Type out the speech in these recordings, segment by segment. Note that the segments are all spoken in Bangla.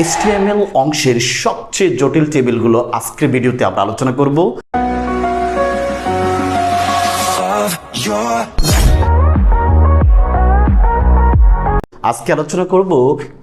এসটিএমএল অংশের সবচেয়ে জটিল টেবিলগুলো আজকের ভিডিওতে আমরা আলোচনা করব। আজকে আলোচনা করব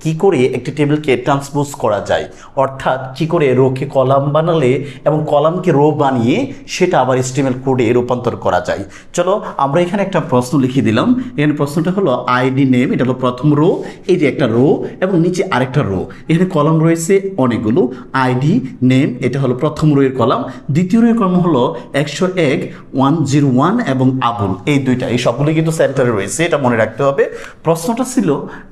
কি করে একটি টেবিলকে ট্রান্সপোজ করা যায়, অর্থাৎ কি করে রোকে কলাম বানালে এবং কলামকে রো বানিয়ে সেটা আবার এসটিএমএল কোডে রূপান্তর করা যায়। চলো আমরা এখানে একটা প্রশ্ন লিখে দিলাম। এখানে প্রশ্নটা হলো আইডি নেম, এটা হলো প্রথম রো, এই যে একটা রো এবং নিচে আরেকটা রো। এখানে কলাম রয়েছে অনেকগুলো, আইডি নেম, এটা হলো প্রথম রোয়ের কলাম। দ্বিতীয় রোয়ের কলাম হলো একশো এক, ওয়ান জিরো ওয়ান এবং আবুল, এই দুইটা, এই সবগুলো কিন্তু সেন্টারে রয়েছে, এটা মনে রাখতে হবে। প্রশ্নটা ছিল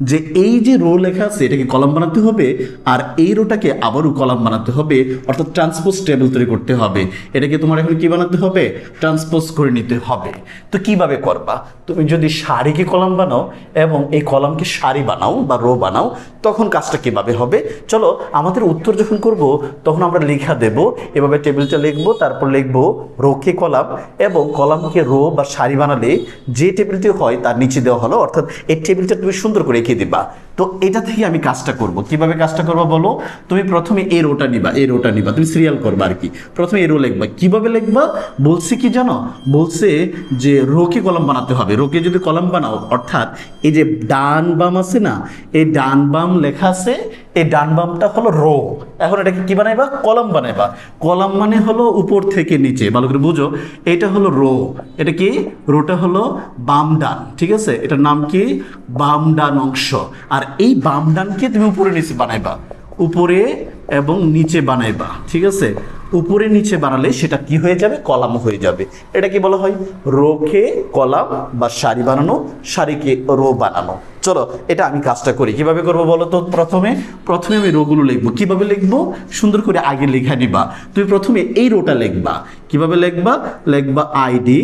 যে এই যে রো লেখা আছে, এটাকে কলাম বানাতে হবে, আর এই রোটাকে আবারও কলাম বানাতে হবে, অর্থাৎ ট্রান্সপোজ টেবিল তৈরি করতে হবে। এটাকে তোমার এখন কি বানাতে হবে? ট্রান্সপোজ করে নিতে হবে। তো কীভাবে করবা? তুমি যদি সারিকে কলাম বানাও এবং এই কলামকে সারি বানাও বা রো বানাও, তখন কাজটা কীভাবে হবে? চলো, আমাদের উত্তর যখন করব, তখন আমরা লেখা দেব, এভাবে টেবিলটা লিখব, তারপর লিখব রোকে কলাম এবং কলামকে রো বা সারি বানালে যে টেবিলটি হয়, তার নিচে দেওয়া হলো। অর্থাৎ এই টেবিলটা তুমি সুন্দর এঁকে দিবা। তো এটা থেকে আমি কাজটা করব। কীভাবে কাজটা করব বলো? তুমি প্রথমে এই রোটা নিবা, এই রোটা নিবা। তুমি সিরিয়াল করবা আর কি। প্রথমে এই রো লিখবা। কীভাবে লিখবা? বলছে কি জানো? বলছে যে রোকে কলম বানাতে হবে। রোকে যদি কলম বানাও, অর্থাৎ এই যে ডান বাম আছে না, এই ডান বাম লেখা আছে, এই ডান বামটা হলো রো। এখন এটাকে কি বানাইবা? কলম বানাইবা। কলম মানে হলো উপর থেকে নিচে। ভালো করে বুঝো। এটা হলো রো। এটা কি? রোটা হলো বাম ডান। ঠিক আছে? এটার নাম কি? বাম ডান অংশ। আর এই বাম ডানকে তুমি উপরে, নিচে বানাইবা। উপরে এবং নিচে বানাইবা, ঠিক আছে? উপরে, নিচে বানালে সেটা কি হয়ে যাবে? কলাম হয়ে যাবে। এটা কি বলা হয়? রোকে কলাম বা শাড়ি বানানো, সারিকে রো বানানো। চলো, এটা আমি কাজটা করি। কীভাবে করব বলো তো? প্রথমে প্রথমে আমি রোগুলো লিখব। কীভাবে লিখব? সুন্দর করে আগে লেখা নিবা। তুমি প্রথমে এই রোটা লিখবা। কীভাবে লিখবা? লিখবা আইডি।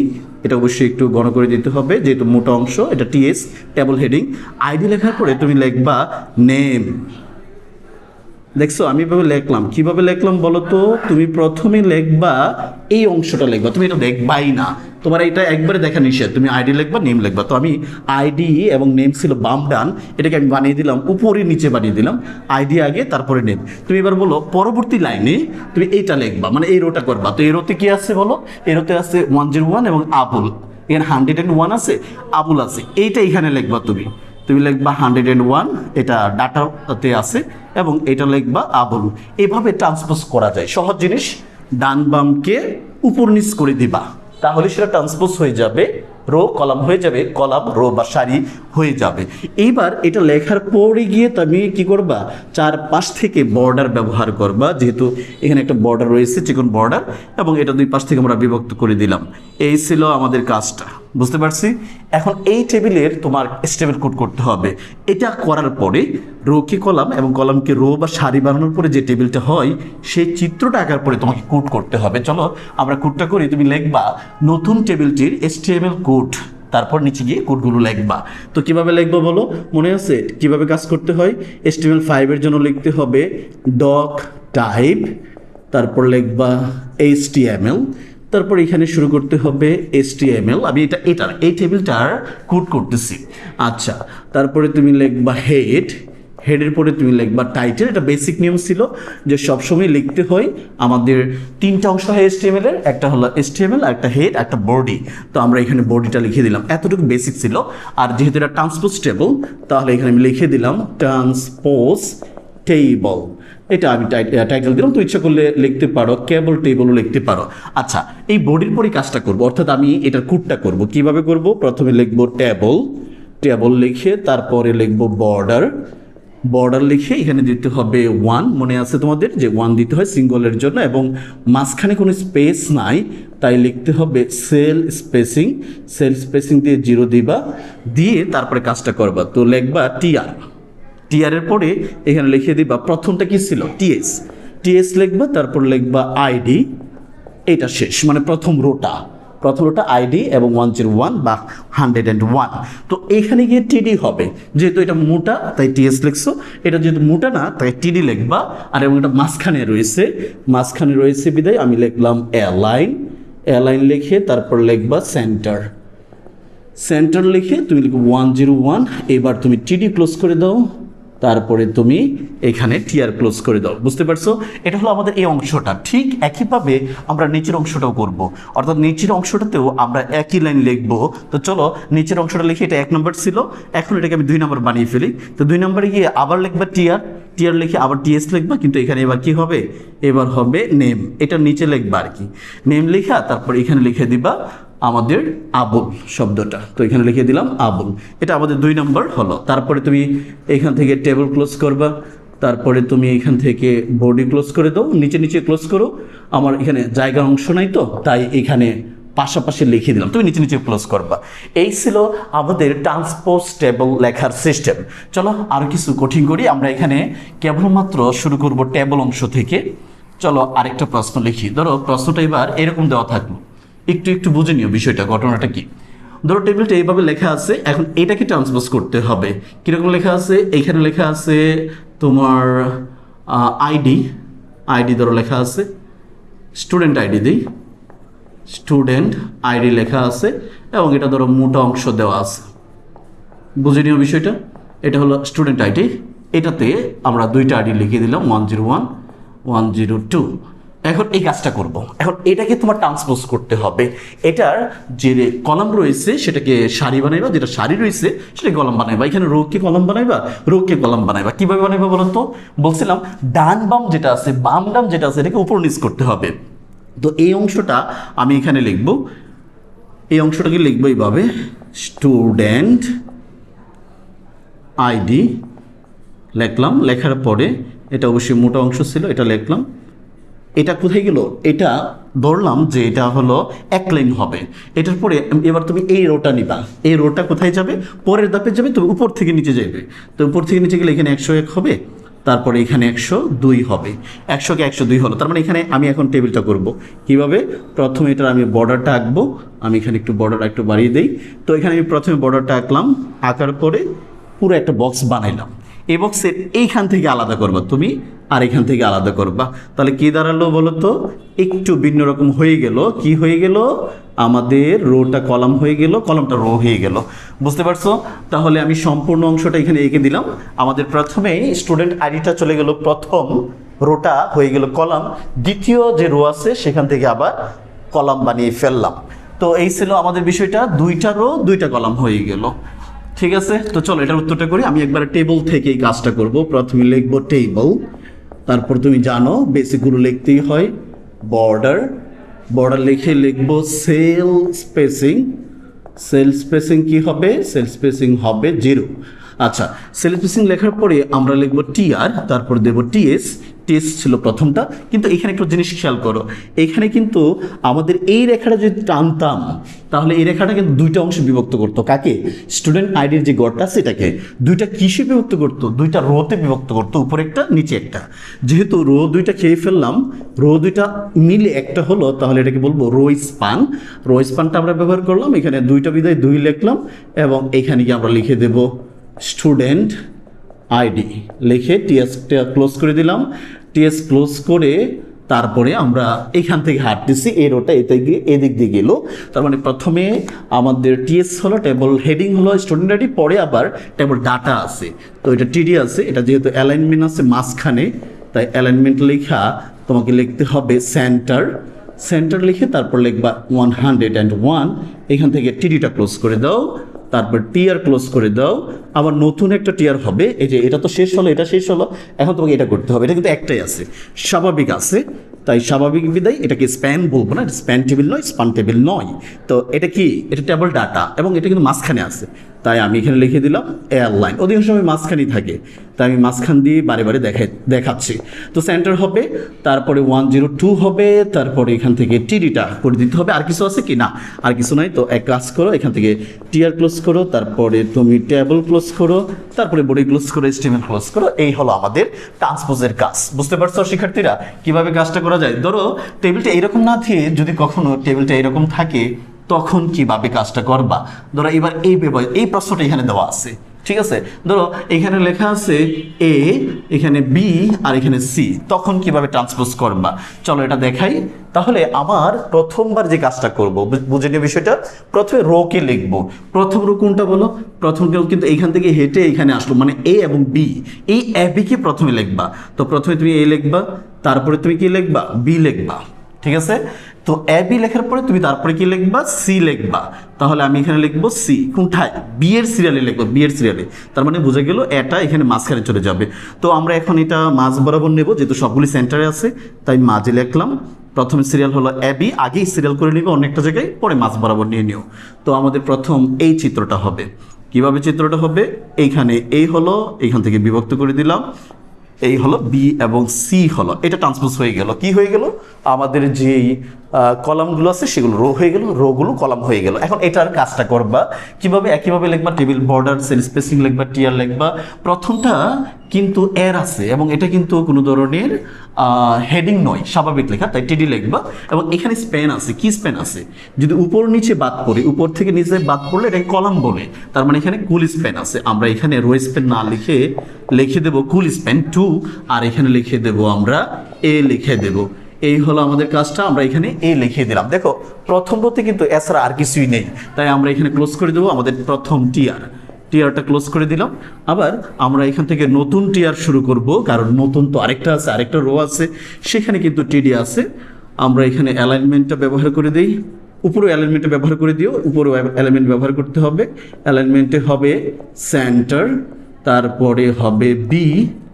এটা অবশ্যই একটু গণ করে দিতে হবে, যেহেতু মোটা অংশ, এটা টিএস টেবল হেডিং আইডি লেখার পরে তুমি লিখবা নেম। দেখছ, আমি এভাবে লিখলাম। কীভাবে লেখলাম বলো তো তুমি প্রথমে লেখবা এই অংশটা লিখবা। তুমি এটা দেখবাই না। তোমার এটা একবারে দেখা নিষেধ। তুমি আইডি লিখবা নেম লিখবা। তো আমি আইডি এবং নেম ছিল বাম ডান। এটাকে আমি বানিয়ে দিলাম, উপরে নিচে বানিয়ে দিলাম। আইডি আগে, তারপরে নেম তুমি এবার বলো, পরবর্তী লাইনে তুমি এইটা লেখবা মানে এই রোটা করবা। তো এই রোতে কি আছে বলো? এই রোতে আছে ওয়ান জিরো ওয়ান এবং আবুল। এখানে হান্ড্রেড অ্যান্ড ওয়ান আছে, আবুল আছে। এইটা এখানে লিখবা তুমি। তুমি লিখবা হান্ড্রেড অ্যান্ড ওয়ান এটা ডাটাতে আছে, এবং এটা লিখবা আবলু এভাবে ট্রান্সপোজ করা যায়। সহজ জিনিস, ডান বামকে উপর নিচ করে দিবা। তাহলে সেটা ট্রান্সপোজ হয়ে যাবে রো কলাম হয়ে যাবে কলাম রো বা সারি। হয়ে যাবে। এইবার এটা লেখার পরে গিয়ে তুমি কি করবা? চার পাশ থেকে বর্ডার ব্যবহার করবা। যেহেতু এখানে একটা বর্ডার রয়েছে, চিকন বর্ডার এবং এটা দুই পাশ থেকে আমরা বিভক্ত করে দিলাম। এই ছিল আমাদের কাজটা। বুঝতে পারছি? এখন এই টেবিলের তোমার স্টেবল কোড করতে হবে। এটা করার পরে রোকে কলাম এবং কলামকে রো বা সারি বানানোর পরে যে টেবিলটা হয়, সেই চিত্রটা আঁকার পরে তোমাকে কোড করতে হবে। চলো আমরা কোডটা করি, তুমি লিখবা, নতুন টেবিলটির এসটিএমএল কোড তারপর নিচে গিয়ে কোডগুলো লিখবা। তো কীভাবে লিখব বলো? মনে আছে? কীভাবে কাজ করতে হয়? এসটিএমএল ফাইভের জন্য লিখতে হবে ডক টাইপ তারপর লিখবা এইচটিএমএল তারপর এখানে শুরু করতে হবে এসটিএমএল আমি এটা এটার এই টেবিলটার কোড করতেছি। আচ্ছা তারপরে তুমি লিখবা হেড হেডের পরে তুমি লিখবা টাইটেল এটা বেসিক নিয়ম ছিল যে সবসময় লিখতে হয় আমাদের তিনটা অংশ হয় এসটিএমএল এর, একটা হলো এসটিএমএল একটা হেড একটা বডি তো আমরা এখানে বডিটা লিখে দিলাম। এতটুকু বেসিক ছিল। আর যেহেতু এটা ট্রান্সপোজ টেবল তাহলে এখানে আমি লিখে দিলাম ট্রান্সপোজ টেবল এটা আমি টাইটেল দিলাম। তো ইচ্ছা করলে লিখতে পারো কেবল টেবলও লিখতে পারো। আচ্ছা এই বডির পরই কাজটা করব। অর্থাৎ আমি এটার কুটটা করব। কীভাবে করব? প্রথমে লিখব টেবল টেবল লিখে তারপরে লিখব বর্ডার বর্ডার লিখে এখানে দিতে হবে ওয়ান মনে আছে তোমাদের যে ওয়ান দিতে হয় সিঙ্গলের জন্য এবং মাঝখানে কোনো স্পেস নাই, তাই লিখতে হবে সেল স্পেসিং সেল স্পেসিং দিয়ে জিরো দিবা, দিয়ে তারপরে কাজটা করবা। তো লিখবা টিআর টিআরের পরে এখানে লিখে দিবা প্রথমটা কি ছিল? টিএস টিএস লিখবা, তারপর লিখবা আইডি এটা শেষ মানে প্রথম রোটা প্রথম রোটা আইডি এবং ওয়ান জিরো ওয়ান বা হান্ড্রেড অ্যান্ড ওয়ান। তো এখানে গিয়ে টিডি হবে। যেহেতু এটা মোটা, তাই টিএস লিখছো। এটা যেহেতু মোটা না, তাই টিডি লিখবা। আর এবং এটা মাঝখানে রয়েছে। মাঝখানে রয়েছে বিদায়, আমি লিখলাম এলাইন এলাইন লিখে তারপর লিখবা সেন্টার সেন্টার লিখে তুমি লিখো ওয়ান জিরো ওয়ান এবার তুমি টিডি ক্লোজ করে দাও। তারপরে তুমি এখানে টিয়ার ক্লোজ করে দাও। বুঝতে পারছ? এটা হলো আমাদের এই অংশটা। ঠিক একইভাবে আমরা নিচের অংশটাও করব। অর্থাৎ নিচের অংশটাতেও আমরা একই লাইন লিখব। তো চলো, নিচের অংশটা লিখে এটা এক নম্বর ছিল। এখন এটাকে আমি দুই নম্বর বানিয়ে ফেলি। তো দুই নম্বরে গিয়ে আবার লিখবা টিয়ার টিয়ার লিখে আবার টিএস লিখবা, কিন্তু এখানে এবার কি হবে? এবার হবে নেম এটা নিচে লিখবা আর কি। নেম লেখা, তারপর এখানে লিখে দিবা আমাদের আবুল শব্দটা। তো এখানে লিখে দিলাম আবুল। এটা আমাদের দুই নম্বর হলো। তারপরে তুমি এখান থেকে টেবিল ক্লোজ করবা। তারপরে তুমি এখান থেকে বডি ক্লোজ করে দাও। নিচে নিচে ক্লোজ করো। আমার এখানে জায়গার অংশ নাই তো, তাই এখানে পাশাপাশি লিখে দিলাম। তুমি নিচে নিচে ক্লোজ করবা। এই ছিল আমাদের ট্রান্সপোজ টেবল লেখার সিস্টেম চলো আরও কিছু কঠিন করি। আমরা এখানে কেবলমাত্র শুরু করব টেবল অংশ থেকে। চলো আরেকটা প্রশ্ন লিখি। ধরো প্রশ্নটা এবার এরকম দেওয়া থাকল। একটু একটু বুঝে নিও বিষয়টা, ঘটনাটা কি। ধরো টেবিলটা এইভাবে লেখা আছে, এখন এটাকে ট্রান্সপোজ করতে হবে। কীরকম লেখা আছে? এইখানে লেখা আছে তোমার আইডি আইডি ধরো লেখা আছে, স্টুডেন্ট আইডি দিই, স্টুডেন্ট আইডি লেখা আছে, এবং এটা ধরো মোটা অংশ দেওয়া আছে। বুঝে নিও বিষয়টা, এটা হলো স্টুডেন্ট আইডি, এটাতে আমরা দুইটা আইডি লিখে দিলাম one zero one one zero two এখন এই কাজটা করব। এখন এটাকে তোমার ট্রান্সপোজ করতে হবে। এটার যে কলাম রয়েছে, সেটাকে সারি বানাইবা। যেটা সারি রয়েছে সেটাকে কলাম বানাইবা। এখানে রোগকে কলাম বানাইবা, রোগকে কলাম বানাইবা। কীভাবে বানাইবা বলো তো? বলছিলাম, ডান বাম যেটা আছে, বাম ডাম যেটা আছে, এটাকে উপর নিচ করতে হবে। তো এই অংশটা আমি এখানে লিখব। এই অংশটাকে লিখব এইভাবে। স্টুডেন্ট আইডি লিখলাম। লেখার পরে, এটা অবশ্যই মোটা অংশ ছিল, এটা লিখলাম। এটা কোথায় গেল? এটা ধরলাম যে এটা হলো এক লাইন হবে। এটার পরে এবার তুমি এই রোটা নিবা। এই রোটা কোথায় যাবে? পরের ধাপে যাবে, তুমি উপর থেকে নিচে যাবে তো উপর থেকে নিচে গেলে এখানে একশো এক হবে, তারপরে এখানে একশো দুই হবে। একশোকে একশো দুই হলো। তার মানে এখানে আমি এখন টেবিলটা করব। কীভাবে? প্রথমে এটার আমি বর্ডারটা আঁকবো। আমি এখানে একটু বর্ডারটা একটু বাড়িয়ে দিই। তো এখানে আমি প্রথমে বর্ডারটা আঁকলাম। আঁকার পরে পুরো একটা বক্স বানাইলাম। এই বক্সের এইখান থেকে আলাদা করবা তুমি, আর এখান থেকে আলাদা করবা। তাহলে কি দাঁড়াল বলো তো? একটু ভিন্ন রকম হয়ে গেল। কি হয়ে গেল? আমাদের রোটা কলাম হয়ে গেল, কলমটা রো হয়ে গেল। বুঝতে পারছ? তাহলে আমি সম্পূর্ণ অংশটা এখানে এঁকে দিলাম। আমাদের প্রথমে স্টুডেন্ট আইডিটা চলে গেল প্রথম রোটা হয়ে গেল কলাম। দ্বিতীয় যে রো আছে, সেখান থেকে আবার কলাম বানিয়ে ফেললাম। তো এই ছিল আমাদের বিষয়টা। দুইটা রো, দুইটা কলাম হয়ে গেল। ঠিক আছে? তো চলো, এটার উত্তরটা করি। আমি একবার টেবল থেকে এই কাজটা করব। প্রথমে লিখব টেবল তারপর তুমি জানো বেসিকগুলো লিখতেই হয়। বর্ডার বর্ডার লিখে লিখব সেল স্পেসিং সেল স্পেসিং কি হবে? সেল স্পেসিং হবে জিরো আচ্ছা সেল স্পেসিং লেখার পরে আমরা লিখব টিআর তারপর দেবো টিএস টিএস ছিল প্রথমটা, কিন্তু এখানে একটু জিনিস খেয়াল করো। এখানে কিন্তু আমাদের এই রেখাটা যদি টানতাম, তাহলে এই রেখাটা কিন্তু দুইটা অংশে বিভক্ত করতো। কাকে? স্টুডেন্ট আইডির যে গড়টা, সেটাকে দুইটা কিসে বিভক্ত করতো? দুইটা রোতে বিভক্ত করতো, উপরে একটা, নিচে একটা। যেহেতু রো দুইটা খেয়ে ফেললাম, রো দুইটা মিলে একটা হলো, তাহলে এটাকে বলব রো স্পান। রো স্পানটা আমরা ব্যবহার করলাম, এখানে দুইটা বিদায় দুই লিখলাম, এবং এখানে গিয়ে আমরা লিখে দেব স্টুডেন্ট আইডি লিখে টিএস ক্লোজ করে দিলাম। টিএস ক্লোজ করে তারপরে আমরা এখান থেকে হাঁটতেছি এই রোটা এতে গিয়ে এদিক দিয়ে গেল। তার মানে প্রথমে আমাদের টিএস হলো টেবল হেডিং হলো স্টুডেন্ট আইডি পরে আবার টেবল ডাটা আছে। তো এটা টিডি আছে, এটা যেহেতু অ্যালাইনমেন্ট আছে মাঝখানে, তাই অ্যালাইনমেন্ট লেখা তোমাকে লিখতে হবে সেন্টার সেন্টার লিখে তারপর লিখবা ওয়ান হান্ড্রেড অ্যান্ড ওয়ান এখান থেকে টিডিটা ক্লোজ করে দাও। তারপর টিয়ার ক্লোজ করে দাও। আবার নতুন একটা টিয়ার হবে। এই যে এটা তো শেষ হলো, এটা শেষ হলো। এখন তোমাকে এটা করতে হবে। এটা কিন্তু একটাই আছে। স্বাভাবিক আছে। তাই স্বাভাবিক বিদায়, এটাকে স্প্যান বলব না, এটা স্প্যান টেবিল নয় স্পান টেবিল নয়। তো এটা কি? এটা টেবল ডাটা এবং এটা কিন্তু মাঝখানে আছে। তাই আমি এখানে লিখে দিলাম এয়ারলাইন অধিকাংশ সময় মাঝখানেই থাকে। তাই আমি মাঝখান দিয়ে বারে বারে দেখাই দেখাচ্ছি। তো সেন্টার হবে, তারপরে ওয়ান জিরো টু হবে, তারপরে এখান থেকে টিডিটা করে দিতে হবে। আর কিছু আছে কি? না, আর কিছু নাই। তো এক কাজ করো, এখান থেকে টিয়ার ক্লোজ করো, তারপরে তুমি টেবল ক্লোজ করো, তারপরে বডি ক্লোজ করো স্টিমেল ক্লোজ করো। এই হলো আমাদের ট্রান্সপোজের কাজ। বুঝতে পারছ, শিক্ষার্থীরা? কীভাবে কাজটা করা যায়। ধরো টেবিলটা এরকম না দিয়ে যদি কখনো টেবিলটা এরকম থাকে, তখন কীভাবে কাজটা করবা? ধরো, এবার এই এই প্রশ্নটা এখানে দেওয়া আছে। ঠিক আছে? ধরো, এখানে লেখা আছে এ এখানে বি আর এখানে সি তখন কীভাবে ট্রান্সপোজ করবা? চলো এটা দেখাই। তাহলে আমার প্রথমবার যে কাজটা করব বুঝে নিয়ে বিষয়টা? প্রথমে রো কে লিখব। প্রথম রো কোনটা বলো? প্রথম কেউ কিন্তু এইখান থেকে হেঁটে এখানে আসলো মানে এ এবং বি এই এ বিকে প্রথমে লিখবা। তো প্রথমে তুমি এ লিখবা, তারপরে তুমি কি লিখবা? বি লিখবা। ঠিক আছে? তো এ বি লেখার পরে তুমি তারপরে কি লিখবা? সি লিখবা। তাহলে আমি এখানে লিখব সি কোনটায় বি এর সিরিয়ালে লিখব বি এর সিরিয়ালে তার মানে বোঝা গেল এটা এখানে মাঝখানে চলে যাবে। তো আমরা এখন এটা মাঝ বরাবর নেব, যেহেতু সবগুলি সেন্টারে আছে, তাই মাঝে লিখলাম। প্রথম সিরিয়াল হলো এবি আগেই সিরিয়াল করে নিবে অনেকটা জায়গায়, পরে মাঝ বরাবর নিয়ে নিও। তো আমাদের প্রথম এই চিত্রটা হবে। কীভাবে চিত্রটা হবে? এইখানে এই হলো, এইখান থেকে বিভক্ত করে দিলাম। এই হলো বি এবং সি হলো। এটা ট্রান্সপোজ হয়ে গেল। কি হয়ে গেল? আমাদের যেই কলামগুলো আছে, সেগুলো রো হয়ে গেল রোগুলো কলাম হয়ে গেল। এখন এটার কাজটা করবা। কীভাবে, একইভাবে লিখবা? টেবিল বর্ডার সেল স্পেসিং লিখবা টিয়ার লিখবা। প্রথমটা কিন্তু এর আছে এবং এটা কিন্তু কোনো ধরনের হেডিং নয়, স্বাভাবিক লেখা, তাই টিডি লিখবা। এবং এখানে স্পেন আছে, কি স্পেন আছে? যদি উপর নিচে বাদ পড়ে, উপর থেকে নিচে বাদ পড়লে এটাকে কলাম বলে। তার মানে এখানে কুল স্পেন আছে। আমরা এখানে রো স্পেন না লিখে লিখে দেবো কুল স্পেন টু আর এখানে লিখে দেব আমরা এ লিখে দেব। এই হলো আমাদের কাজটা, আমরা এখানে এ লিখে দিলাম। দেখো, প্রথম বলতে কিন্তু এছাড়া আর কিছুই নেই। তাই আমরা এখানে ক্লোজ করে দেবো আমাদের প্রথম টিয়ার টিয়ারটা ক্লোজ করে দিলাম। আবার আমরা এখান থেকে নতুন টিয়ার শুরু করব, কারণ নতুন তো আরেকটা আছে, আরেকটা রো আছে। সেখানে কিন্তু টিডি আছে। আমরা এখানে অ্যালাইনমেন্টটা ব্যবহার করে দিই। উপরে অ্যালাইনমেন্টটা ব্যবহার করে দিও উপরে অ্যালাইনমেন্ট ব্যবহার করতে হবে। অ্যালাইনমেন্টে হবে সেন্টার, তারপরে হবে বি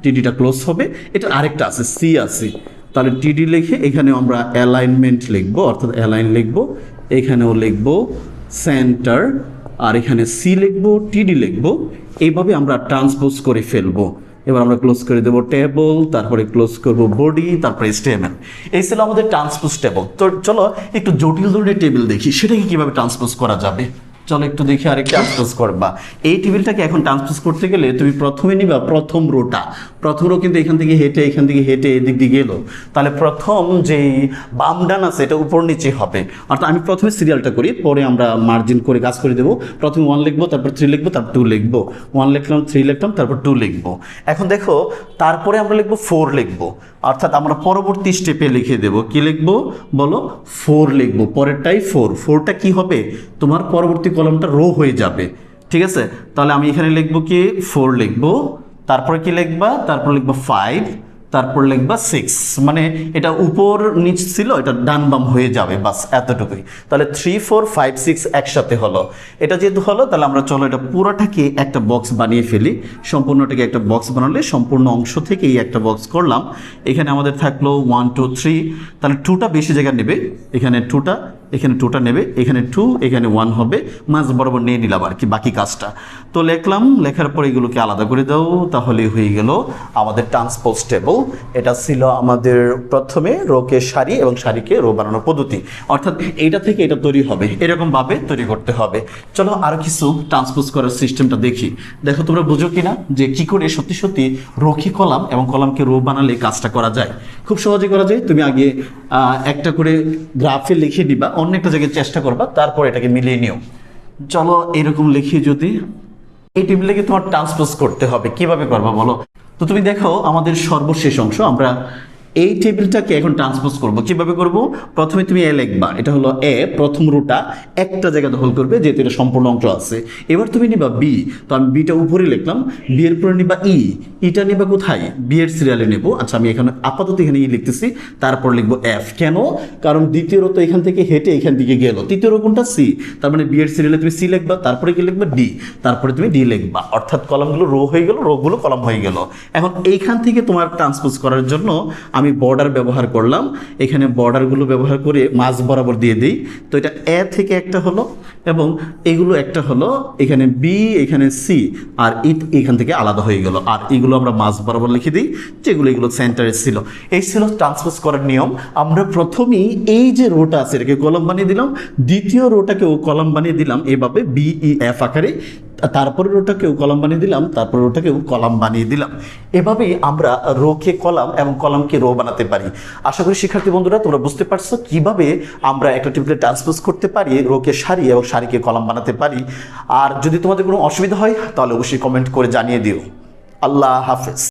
টিডিটা ক্লোজ হবে। এটা আরেকটা আছে সি আছে। তাহলে টিডি লিখে এখানে আমরা অ্যালাইনমেন্ট লিখব, অর্থাৎ অ্যালাইন লিখব। এখানেও লিখব সেন্টার আর এখানে সি লিখব টিডি লিখব, এইভাবে আমরা ট্রান্সপোজ করে ফেলব। এবার আমরা ক্লোজ করে দেবো টেবল তারপরে ক্লোজ করব বডি তারপরে স্টেমেন এই ছিল আমাদের ট্রান্সপোজ টেবল তো চলো, একটু জটিল ধরনের টেবিল দেখি, সেটাকে কীভাবে ট্রান্সপোজ করা যাবে? চলো একটু দেখি আরেক ট্রান্সপোজ করবা এই টেবিলটাকে এখন ট্রান্সপোজ করতে গেলে তুমি প্রথমে নিবা প্রথম রোটা। প্রথম রো কিন্তু এখান থেকে হেঁটে এখান থেকে হেঁটে এদিক দিয়ে গেলো। তাহলে প্রথম যে বাম ডান আছে এটা উপর নিচে হবে। অর্থাৎ আমি প্রথমে সিরিয়ালটা করি পরে আমরা মার্জিন করে কাজ করে দেবো। প্রথমে ওয়ান লিখব তারপর থ্রি লিখব তারপর টু লিখব। ওয়ান লিখলাম থ্রি লিখলাম তারপর টু লিখব। এখন দেখো তারপরে আমরা লিখব ফোর লিখব। অর্থাৎ আমরা পরবর্তী স্টেপে লিখে দেব। কি লিখব? বলো ফোর লিখব। পরেরটাই ফোর ফোরটা কি হবে? তোমার পরবর্তী কলমটা রো হয়ে যাবে। ঠিক আছে? তাহলে আমি এখানে লিখব কি? ফোর লিখব। তারপরে কি লিখবা? তারপর লিখবা ফাইভ তারপর লিখবা সিক্স মানে এটা উপর নিচ ছিল, এটা ডান বাম হয়ে যাবে, বাস এতটুকুই। তাহলে থ্রি ফোর ফাইভ সিক্স একসাথে হলো। এটা যেহেতু হলো, তাহলে আমরা চলো এটা পুরোটাকে একটা বক্স বানিয়ে ফেলি। সম্পূর্ণটাকে একটা বক্স বানালে সম্পূর্ণ অংশ থেকেই একটা বক্স করলাম। এখানে আমাদের থাকল ওয়ান টু থ্রি তাহলে টুটা বেশি জায়গা নেবে। এখানে টুটা এখানে টুটা নেবে, এখানে টু এখানে ওয়ান হবে। মাঝ বরাবর নিয়ে নিলাম আর কি, বাকি কাজটা। তো লিখলাম, লেখার পর এগুলোকে আলাদা করে দাও, তাহলে হয়ে গেল আমাদের ট্রান্সপোজ টেবল এটা ছিল আমাদের প্রথমে রোকে শাড়ি এবং শাড়িকে রো বানানোর পদ্ধতি। অর্থাৎ এইটা থেকে এটা তৈরি হবে এরকমভাবে তৈরি করতে হবে। চলো আর কিছু ট্রান্সপোজ করার সিস্টেমটা দেখি। দেখো, তোমরা বুঝো কিনা যে কি করে সত্যি সত্যি রোকে কলাম এবং কলামকে রো বানালে কাজটা করা যায়? খুব সহজে করা যায়। তুমি আগে একটা করে গ্রাফে লিখে নিবা। অন্য একটা জায়গায় চেষ্টা করবা, তারপর এটাকে মিলিয়ে নিও। চলো এরকম লিখি যদি এই টেবিলটাকে তোমার ট্রান্সপোজ করতে হবে, কীভাবে করবা বলো? তো তুমি দেখো আমাদের সর্বশেষ অংশ, আমরা এই টেবিলটাকে এখন ট্রান্সপোজ করব। কীভাবে করব? প্রথমে তুমি এ লিখবা, এটা হলো এ, প্রথম রুটা একটা জায়গা দখল করবে, যেহেতু এটা সম্পূর্ণ অংশ আছে। এবার তুমি নিবা বি, তো আমি বিটা উপরে লিখলাম বি এর পরে নিবা ই ইটা নিবা কোথায়? বি এর সিরিয়ালে নেব। আচ্ছা আমি এখানে আপাতত এখানে ই লিখতেছি, তারপর লিখব এফ কেন? কারণ দ্বিতীয় তো এখান থেকে হেঁটে এখান থেকে গেল। তৃতীয় কোনটা? সি তার মানে বি এর সিরিয়ালে তুমি সি লিখবা, তারপরে কি লিখবা? ডি তারপরে তুমি ডি লিখবা। অর্থাৎ কলামগুলো রো হয়ে গেল, রোগুলো কলাম হয়ে গেল। এখন এইখান থেকে তোমার ট্রান্সপোজ করার জন্য আমি বর্ডার ব্যবহার করলাম, এখানে বর্ডারগুলো ব্যবহার করে মাঝ বরাবর দিয়ে দিই। তো এটা এ থেকে একটা হলো এবং এগুলো একটা হলো এখানে বি এখানে সি আর ইট এখান থেকে আলাদা হয়ে গেল। আর এগুলো আমরা মাঝ বরাবর লিখে দিই, যেগুলো এগুলো সেন্টারে ছিল। এই ছিল ট্রান্সপোজ করার নিয়ম। আমরা প্রথমেই এই যে রোটা আছে, এটাকে কলম বানিয়ে দিলাম। দ্বিতীয় রোটাকেও কলম বানিয়ে দিলাম। এভাবে বিই এফ আকারে তারপরে কেউ কলাম বানিয়ে দিলাম তারপরে কেউ কলাম বানিয়ে দিলাম। এভাবে আমরা রোকে কলাম এবং কলামকে রো বানাতে পারি। আশা করি শিক্ষার্থী বন্ধুরা, তোমরা বুঝতে পারছ কীভাবে আমরা একটা টেবিলে ট্রান্সপোজ করতে পারি রোকে সারি এবং সারিকে কলাম বানাতে পারি। আর যদি তোমাদের কোনো অসুবিধা হয়, তাহলে অবশ্যই কমেন্ট করে জানিয়ে দিও। আল্লাহ হাফেজ।